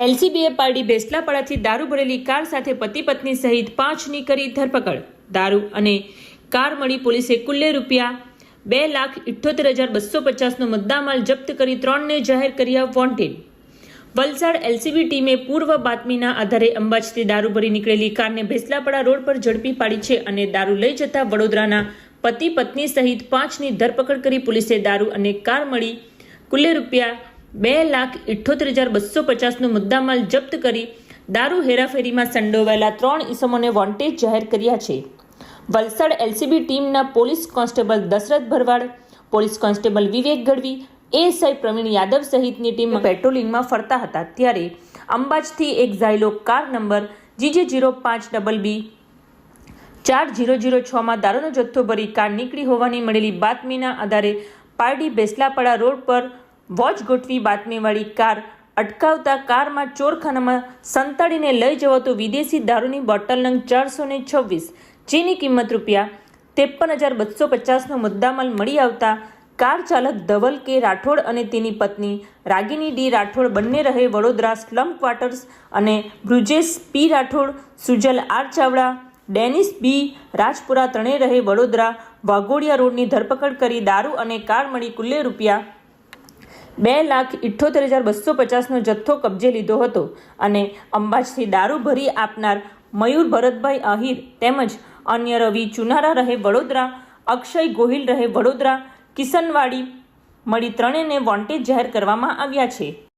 એલસીબીએ પારડી બેસલાપાડાથી દારૂ ભરેલી કાર સાથે પતિ પત્ની સહિત પાંચની કરી ધરપકડ. દારૂ અને કાર મળી પોલીસે કુલ્લે રૂપિયા બે લાખ ઇઠ્યોતેર હજાર બસો પચાસનો મુદ્દામાલ જપ્ત કરી ત્રણને જાહેર કર્યા વોન્ટેડ. વલસાડ એલસીબી ટીમે પૂર્વ બાતમીના આધારે અંબાજથી દારૂ ભરી નીકળેલી કારને ભેસલાપડા રોડ પર ઝડપી પાડી છે અને દારૂ લઈ જતા વડોદરાના પતિ પત્ની સહિત પાંચની ધરપકડ કરી પોલીસે દારૂ અને કાર મળી કુલ્લે રૂપિયા બે લાખ ઇઠ્ઠોતેર હજાર બસો પચાસનો મુદ્દામાલ જપ્ત કરી દારૂ હેરાફેરીમાં સંડોવાયેલા ત્રણ ઇસમોને વોન્ટેજ જાહેર કર્યા છે. વલસાડ એલસીબી ટીમના police constable Dashrath Bharwad, police constable Vivek Gadhvi, ASI Pravin Yadav સહિતની ટીમ પેટ્રોલિંગમાં ફરતા હતા ત્યારે અંબાજથી એક Xylo car number GJ zero પાંચ ડબલ બી ચાર જીરો જીરો છમાં દારૂનો જથ્થો ભરી કાર નીકળી હોવાની મળેલી બાતમીના આધારે પારડી બેસલાપાડા રોડ પર વોચ ગોઠવી બાતમીવાળી કાર અટકાવતા કારમાં ચોરખાનામાં સંતાડીને લઈ જવાતો વિદેશી દારૂની બોટલ નંગ ચારસો ને છવ્વીસ, જેની કિંમત રૂપિયા ત્રેપન હજાર બસો પચાસનો મુદ્દામાલ મળી આવતા કાર ચાલક ધવલ કે રાઠોડ અને તેની પત્ની રાગિની ડી રાઠોડ બંને રહે વડોદરા સ્લમ ક્વાર્ટર્સ અને Brujesh P Rathod, Sujal R Chavda, Dennis B Rajpura ત્રણેય રહે વડોદરા વાઘોડિયા રોડની ધરપકડ કરી દારૂ અને કાર મળી કુલ્લે રૂપિયા બે લાખ ઇઠ્ઠોતેર હજાર બસો પચાસનો જથ્થો કબજે લીધો હતો અને અંબાજથી દારૂ ભરી આપનાર મયુર ભરતભાઈ આહિર તેમજ અન્ય રવિ ચુનારા રહે વડોદરા, અક્ષય ગોહિલ રહે વડોદરા કિશનવાડી મળી ત્રણેયને વોન્ટેજ જાહેર કરવામાં આવ્યા છે.